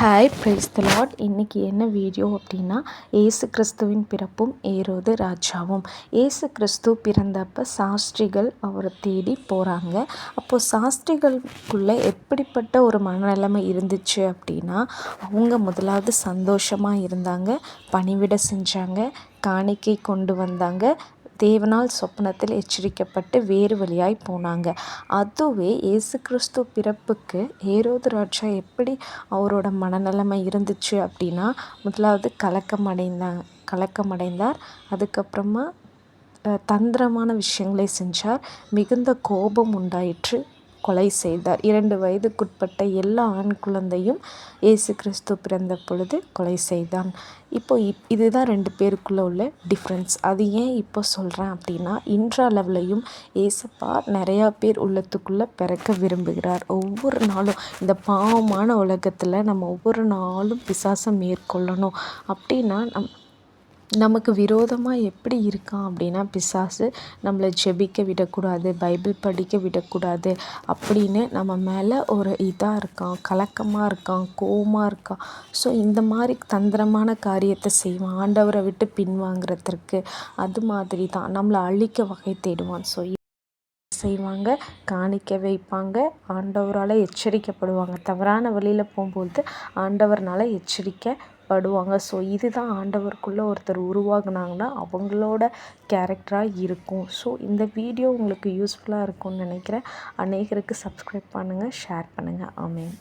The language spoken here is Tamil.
ஹாய் பிரைஸ் த லாட் இன்றைக்கி என்ன வீடியோ அப்படின்னா ஏசு கிறிஸ்துவின் பிறப்பும் ஏரோது ராஜாவும். ஏசு கிறிஸ்து பிறந்தப்ப சாஸ்திரிகள் அவரை தேடி போகிறாங்க அப்போது சாஸ்திரிகளுக்குள்ளே எப்படிப்பட்ட ஒரு மனநிலைமை இருந்துச்சு அப்படின்னா அவங்க முதலாவது சந்தோஷமாக இருந்தாங்க பணிவிட செஞ்சாங்க காணிக்கை கொண்டு வந்தாங்க தேவனால் சொப்பனத்தில் எச்சரிக்கப்பட்டு வேறு வழியாய் போனாங்க. அதுவே இயேசு கிறிஸ்து பிறப்புக்கு ஏரோது ராஜா எப்படி அவரோட மனநிலைமை இருந்துச்சு அப்படின்னா முதலாவது கலக்கம் அடைந்தாங்க கலக்கம் அடைந்தார். அதுக்கப்புறமா தந்திரமான விஷயங்களை செஞ்சார். மிகுந்த கோபம் உண்டாயிற்று. கொலை செய்தார். இரண்டு வயதுக்குட்பட்ட எல்லா ஆண் குழந்தையும் இயேசு கிறிஸ்து பிறந்த பொழுது கொலை செய்தான். இப்போ இப் இதுதான் ரெண்டு பேருக்குள்ளே உள்ள டிஃப்ரென்ஸ் அது ஏன் இப்போ சொல்கிறேன் அப்படின்னா இன்றளவுலையும் ஏசப்பா நிறையா பேர் உள்ளத்துக்குள்ளே பிறக்க விரும்புகிறார். ஒவ்வொரு நாளும் இந்த பாவமான உலகத்தில் நம்ம ஒவ்வொரு நாளும் பிசாசம் மேற்கொள்ளணும். அப்படின்னா நம் நமக்கு விரோதமாக எப்படி இருக்கான் அப்படின்னா பிசாசு நம்மளை ஜெபிக்க விடக்கூடாது பைபிள் படிக்க விடக்கூடாது அப்படின்னு நம்ம மேலே ஒரு இதாக இருக்கான் கலக்கமாக இருக்கான் கோமாக இருக்கான். ஸோ இந்த மாதிரி தந்திரமான காரியத்தை செய்வான். ஆண்டவரை விட்டு பின்வாங்கிறதுக்கு அது மாதிரி தான் நம்மளை அழிக்க வகை தேடுவான். ஸோ செய்வாங்க காணிக்க வைப்பாங்க. ஆண்டவரால் எச்சரிக்கப்படுவாங்க. தவறான வழியில் போகும்போது ஆண்டவர்னால் எச்சரிக்கை படுவாங்க. ஸோ இதுதான் ஆண்டவருக்குள்ளே ஒருத்தர் உருவாகுனாங்கன்னா அவங்களோட கேரக்டராக இருக்கும். ஸோ இந்த வீடியோ உங்களுக்கு யூஸ்ஃபுல்லாக இருக்கும்னு நினைக்கிறேன். அநேகருக்கு சப்ஸ்கிரைப் பண்ணுங்கள் ஷேர் பண்ணுங்கள் ஆமேன்